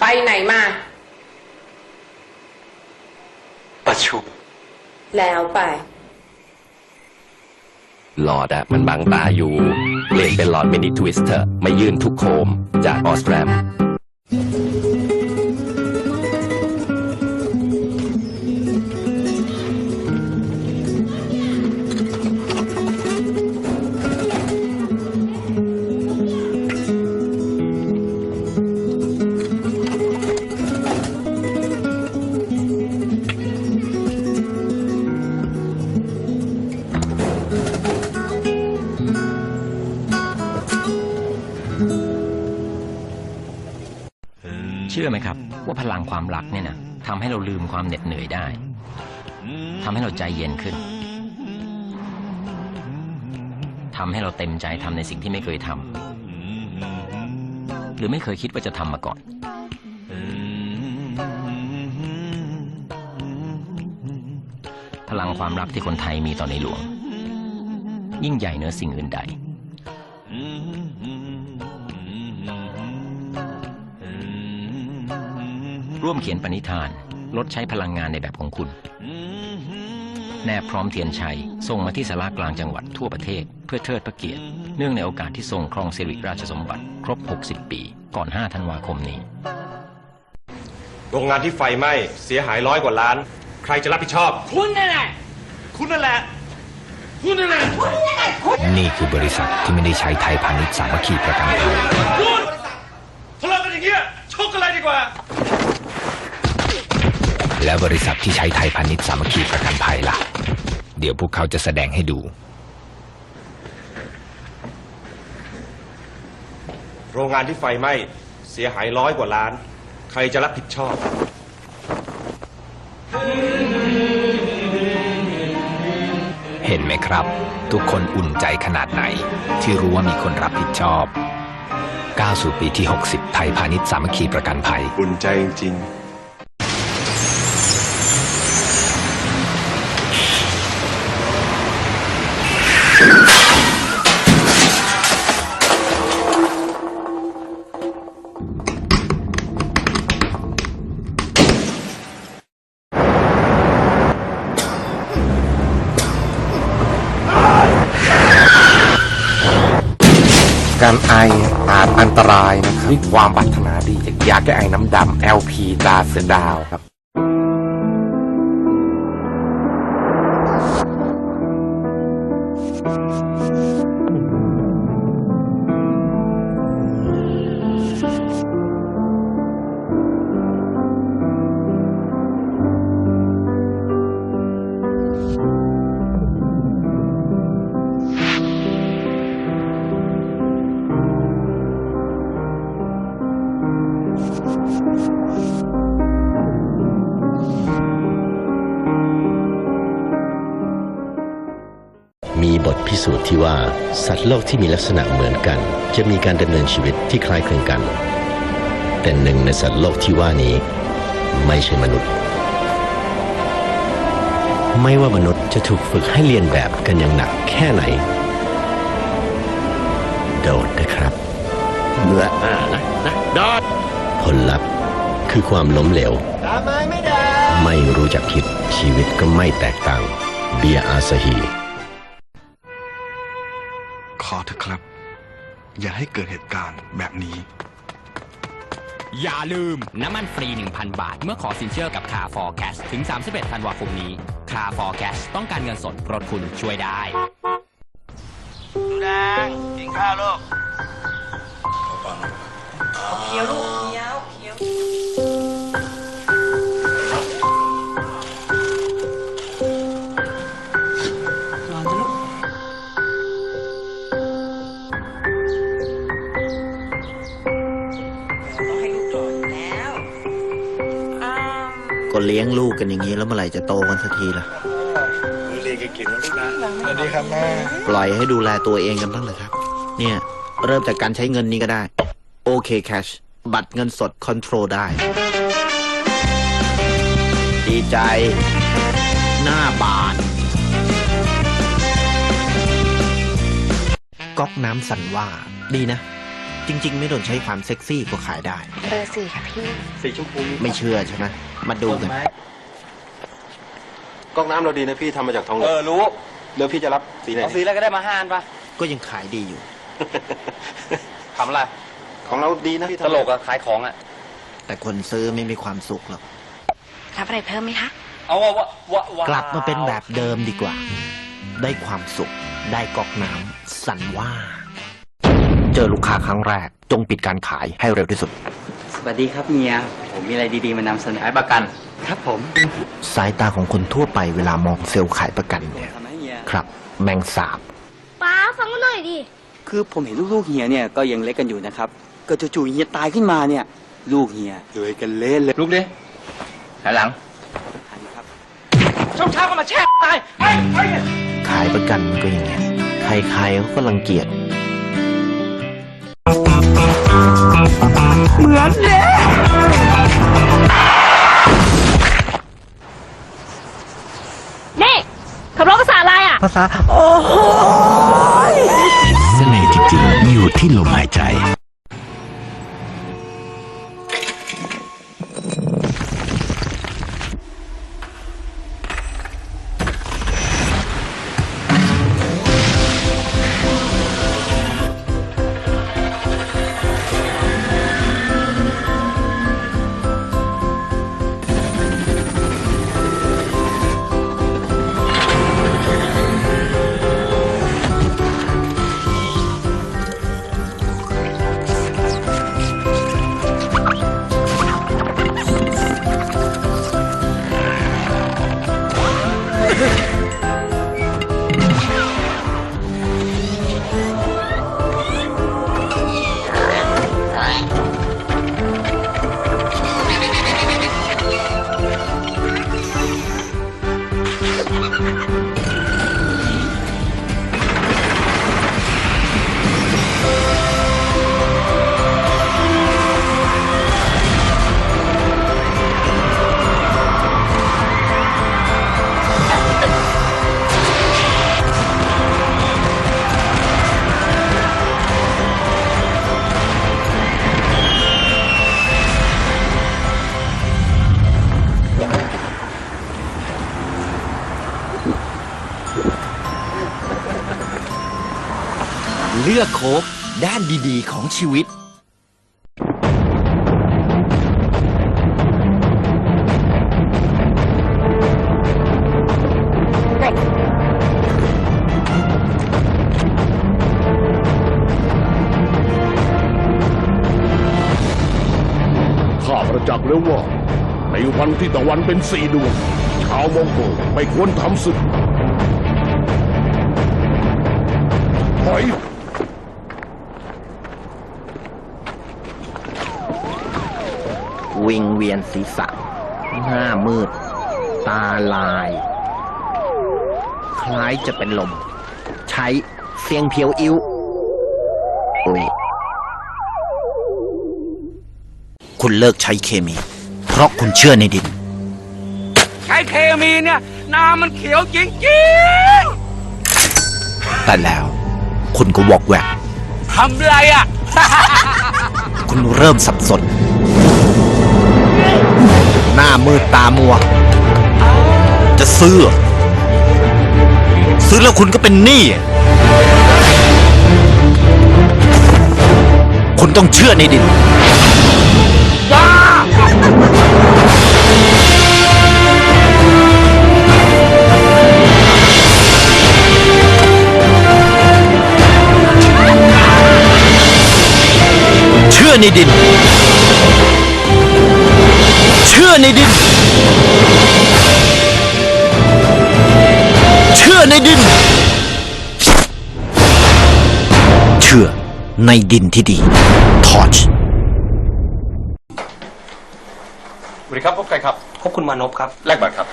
ไปไหนมา ประชุม แล้วไป หลอดอะมันบังตาอยู่ เปลี่ยนเป็นหลอดมินิทวิสเตอร์ ไม่ยืนทุกโคม จากออสแรม ว่าพลังความรักเนี่ยนะทำให้เราลืมความเหน็ดเหนื่อยได้ทำให้เราใจเย็นขึ้นทำให้เราเต็มใจทำในสิ่งที่ไม่เคยทำหรือไม่เคยคิดว่าจะทำมาก่อน พลังความรักที่คนไทยมีต่อในหลวง ยิ่งใหญ่เหนือสิ่งอื่นใด ร่วมเขียนปณิธาน ลดใช้พลังงานในแบบของคุณ แนบพร้อมเทียนชัย ส่งมาที่สารากลางจังหวัดทั่วประเทศ เพื่อเทิดพระเกียรติ เนื่องในโอกาสที่ทรงครองสิริราชสมบัติ ครบ 60 ปี ก่อน 5 ธันวาคมนี้ โรงงานที่ไฟไหม้เสียหายร้อยกว่าล้าน ใครจะรับผิดชอบ คุณนั่นแหละ คุณนั่นแหละ คุณนั่นแหละนี่คือบริษัทที่ไม่ได้ใช้ไทยพาณิชย์สามัคคีประกันภัยคุณทะเลาะกันอย่างเงี้ยชกกันเลยดีกว่า และบริษัทที่ใช้ไทยพาณิชย์สามัคคีประกันภัยล่ะ เดี๋ยวพวกเขาจะแสดงให้ดู โรงงานที่ไฟไหม้เสียหายร้อยกว่าล้าน ใครจะรับผิดชอบ เห็นไหมครับ ทุกคนอุ่นใจขนาดไหน ที่รู้ว่ามีคนรับผิดชอบก้าวสู่ปีที่ 60 ไทยพาณิชย์สามัคคีประกันภัย อุ่นใจจริง ด้วยความปรารถนาดีจากยาแก้ไอน้ำดำ LP ตาเสือดาวครับ สูจน์ที่ว่า สัตว์โลกที่มีลักษณะเหมือนกัน จะมีการดำเนินชีวิตที่คล้ายคลึงกัน แต่หนึ่งในสัตว์โลกที่ว่านี้ ไม่ใช่มนุษย์ ไม่ว่ามนุษย์จะถูกฝึกให้เรียนแบบกันอย่างหนักแค่ไหน โดดนะครับเมื่ออ่านะนะโดดผลลัพธ์คือความล้มเหลวไม่รู้จักผิดชีวิตก็ไม่แตกต่างเบียร์อาซาฮีขอ เถอะครับ อย่าให้เกิดเหตุการณ์แบบนี้ อย่าลืมน้ำมันฟรี 1,000 บาท เมื่อขอสินเชื่อกับคา for cash ถึง 31ธันวาคมนี้คา for cash ต้องการเงินสดรถคุณช่วยได้ดูแดงกินข้าวลูกเคี้ยวลูก เลี้ยงลูกกันอย่างนี้แล้วเมื่อไหร่จะโตกันสักทีล่ะปล่อยให้ดูแลตัวเองกันบ้างเลยครับ เนี่ย เริ่มจากการใช้เงินนี้ก็ได้ โอเคแคชบัตรเงินสดคอนโทรลได้ ดีใจ หน้าบาน ก๊อกน้ำสันว่าดีนะ จริง ๆ ไม่โดนใช้ความเซ็กซี่ก็ขายได้ เบอร์สี่ค่ะพี่ สีชมพู ไม่เชื่อใช่ไหม มาดูกัน ก๊อกน้ำเราดีนะพี่ทำมาจากทองเหลืเอองอรู้แล้วพี่จะรับสีไหนเอาซื้อแล้วก็ได้มาห้าอันปะก็ยังขายดีอยู่ ทำอะไรของเราดีนะพี่ตลกอะขายของอะแต่คนซื้อไม่มีความสุขหรอก รับอะไรเพิ่มไหมคะ เอาวะวะวะวะกลับมาเป็นแบบเดิมดีกว่า ได้ความสุข ได้กอกน้ำสันว่า เจอลูกค้าครั้งแรก จงปิดการขายให้เร็วที่สุดส วัสดีครับเมีย ผมมีอะไรดีๆมานำเสนอให้ประกัน ครับผม สายตาของคนทั่วไปเวลามองเซลล์ขายประกันเนี่ยทำให้เฮีย ครับ แมงสาบ ป้าฟังหน่อยดิ คือผมเห็นลูกๆเฮียเนี่ยก็ยังเล็กกันอยู่นะครับก็จู่ๆเฮียตายขึ้นมาเนี่ย ลูกเฮียเลยกันเล่นเลยลุกดิหันหลังครับช่วงเช้าก็มาแช่ตายไอ้ไอ้ขายประกันมันก็อย่างเงี้ยใครๆเขาก็รังเกียจ นี่ขับรถภาษาอะไรอะ ภาษาเสน่ห์จริงๆอยู่ที่ลมหายใจ เลือกโคบด้านดีๆ ของชีวิต ข้าประจักษ์แล้วว่า ในวันที่ตะวันเป็นสี่ดวง ชาวมองโกไม่ควรทำศึกถอย วิงเวียนศีรษะ หน้ามืด ตาลาย คล้ายจะเป็นลม ใช้เสียงเพียวอิ้วอุ๊ยคุณเลิกใช้เคมี เพราะคุณเชื่อในดิน ใช้เคมีเนี่ยน้ำมันเขียวจริงแต่แล้ว คุณก็วอกแวกๆทำไรอะ คุณเริ่มสับสน หน้ามืดตามัว จะซื้อ ซื้อแล้วคุณก็เป็นหนี้ คุณต้องเชื่อในดินเชื่อในดิน ในดิน เชื่อในดิน เชื่อในดินที่ดี ทอชสวัสดีครับ พบใครครับ พบคุณมานพครับ แลกบัตรครับ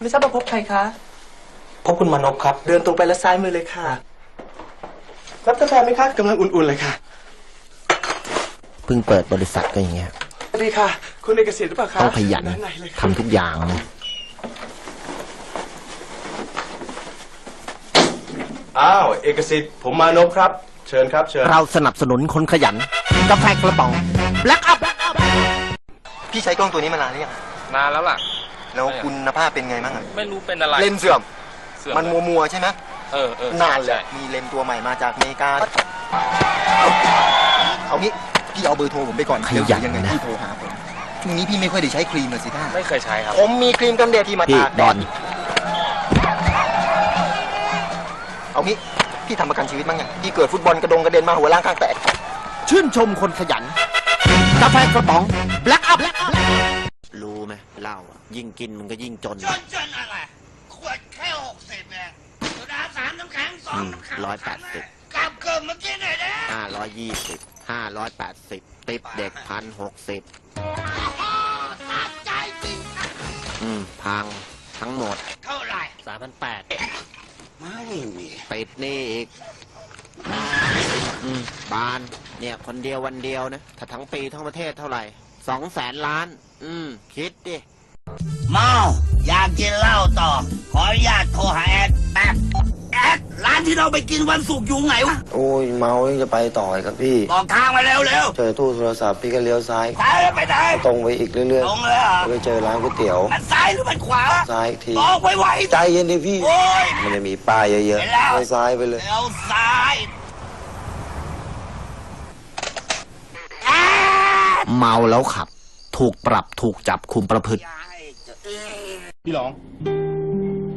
ไม่ทราบว่าพบใครคะ พบคุณมานพครับ เดินตรงไปแล้วซ้ายมือเลยค่ะ รับกาแฟไหมคะกำลังอุ่นๆเลยค่ะ เพิ่งเปิดบริษัทก็อย่างเงี้ยสวัส ดีค่ะ คุณเอกสิทธิ์หรือเปล่าคะต้องขยันด้าใเลยค่ะทำทุกอย่างอ้าว เอกสิทธิ์ผมมานพครับเชเชิญครับ เชิญ เราสนับสนุนคนขยันกาแฟกระป๋องแบล็กอัพพี่ใช้กล้องตัวนี้มานานหรือยังนานแล้วล่ะ แล้วคุณภาพเป็นไงบ้างอะไม่รู้เป็นอะไรเลนส์เสื่อม เสื่อมมันมัวมัวๆใช่ไหมเออเออนานเลยใช่มีเลนส์ตัวใหม่มาจากอเมริกา เอางี้ พี่เอาเบอร์โทรผมไปก่อนขยันเดี๋วยังไงนะพี่โทรหาผมช่วงนี้พี่ไม่ค่อยได้ใช้ครีมเลยสิท่าไม่เคยใช้ครับ ผมมีครีมกันแดดที่มาพี่ตากแดดอดนเอางี้พี่ทำประกันชีวิตบ้างยังพี่เกิดฟุตบอลกระดงกระเด็นมาหัวล้างข้างแตก ชื่นชมคนขยัน กาแฟกระป๋อง แบล็กอัพ รู้ไหมเหล้าอะยิ่งกินมันก็ยิ่งจนจนจนอะไร ขวดแค่หกสิบเองโซดาสามน้ำแข็งสองน้ำแข็งร้อยแปดสิบกลับเกินเมื่อกี้หน่อยนะห้าร้อยยี่สิบ ห้าร้อยแปดสิบติปเด็กพันหกสิบสะใจจริงนะอืม พังทั้งหมดเท่าไหร่สามพันแปดไม่มีติดหนี่อีก อืม บาน เนี่ย คนเดียววันเดียวนะ ถ้าทั้งปีทั้งประเทศเท่าไหร่สองแสนล้าน อืม คิดดิ เมา อยากกินเหล้าต่อ ขออนุญาตโทรหา ที่เราไปกินวันศุกร์อยู่ไหนวะโอ้ยเมายังจะไปต่ออีกครับพี่บอกทางมาเร็วเร็วเจอตู้โทรศัพท์พี่ก็เลี้ยวซ้ายซ้ายแล้วไปไหนตรงไปอีกเรื่อยตรงเลยเหรอๆไปเจอร้านก๋วยเตี๋ยวมันซ้ายหรือมันขวาซ้ายอีกทีบอกไว้ไวใจเย็นดิพี่โอ้ยมันจะมีป้ายเยอะเห็นแล้วๆไปซ้ายไปเลยเลี้ยวซ้ายเมาแล้วขับ ถูกปรับถูกจับคุมประพฤติพี่หลอง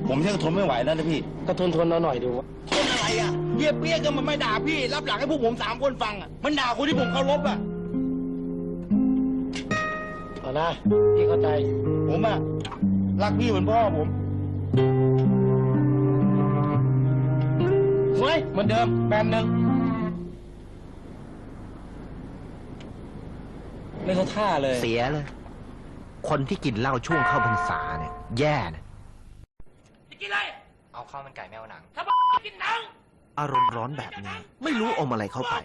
ผมยังทนไม่ไหวแล้วนะพี่ ก็ทนทนเอาหน่อยดูวะทนอะไรอะเยียบเปี้ยก็มันไม่ด่าพี่ รับหลังให้พวกผมสามคนฟังอะ มันด่าคนที่ผมเคารพอะเอานะพี่เข้าใจ ผมอะ รักพี่เหมือนพ่อผมสวยเหมือนเดิมแบนหนึ่งไม่เข้าท่าเลย เสียเลย คนที่กินเหล้าช่วงเข้าพรรษาเนี่ย แย่นะ กินอะไร เอา ข้าวมันไก่แมวหนัง ถ้าบอกกินหนังอารมณ์ร้อนแบบนี้ ไม่รู้อมอะไรเข้าไป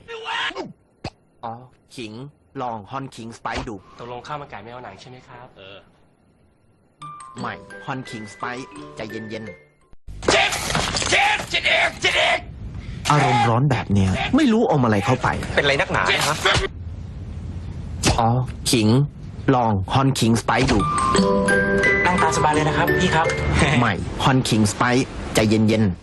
อ๋อ ขิง ลองฮอนคิงสไปดู ตกลงข้าวมันไก่ไม่เอาหนังใช่ไหมครับ เออ ใหม่ฮอนคิงสไปใจเย็นเจ็บ เจ็บเจ็บเอกเจ็บเอกๆอารมณ์ร้อนแบบเนี้ย ไม่รู้อมอะไรเข้าไป เป็นไรนักหนาครับอ๋อ ขิง ลองฮอนคิงสไปดูนั่งตามสบายเลยนะครับ พี่ครับ ใหม่ฮอนคิงสไปใจเย็นๆ